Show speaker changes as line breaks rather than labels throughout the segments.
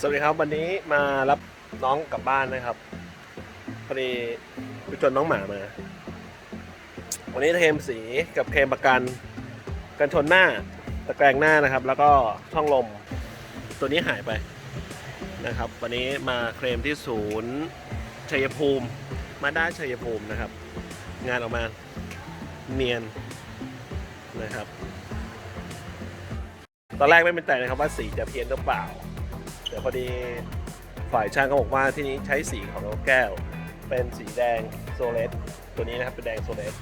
สวัสดีครับวันนี้มารับน้องกลับบ้านนะครับพอดีไปชวนน้องหมามา วันนี้เคมสีกับเคลมประกัน กันชนหน้าตะแกรงหน้านะครับ แล้วก็ช่องลมตัวนี้หายไปนะครับ วันนี้มาเคลมที่ศูนย์ชัยภูมิ มาได้ชัยภูมินะครับ งานออกมาเนียนนะครับ ตอนแรกไม่เป็นใจนะครับว่าสีจะเพี้ยนหรือเปล่า แต่พอดีฝ่ายช่างก็บอกว่าที่นี้ใช้สีของนกแก้ว เป็นสีแดงโซเลสตัวนี้นะครับเป็นแดงโซเลส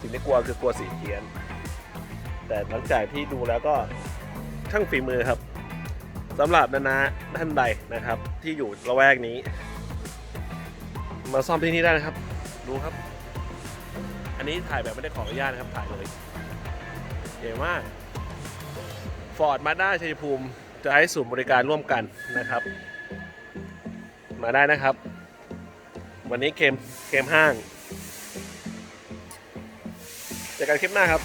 สิ่งที่กลัวคือกลัวสีเพี้ยน แต่หลังจากที่ดูแล้วก็ช่างฝีมือครับสำหรับนานาท่านใดนะครับ ที่อยู่ละแวกนี้ มาซ่อมที่นี่ได้นะครับ ดูครับ อันนี้ถ่ายแบบไม่ได้ขออนุญาตนะครับถ่ายเลยเก๋มากฟอร์ดมาด้าชัยภูมิ จะให้ศูนย์บริการร่วมกันนะครับ มาได้นะครับ วันนี้เกมเกมห้างเจอกันคลิปหน้าครับ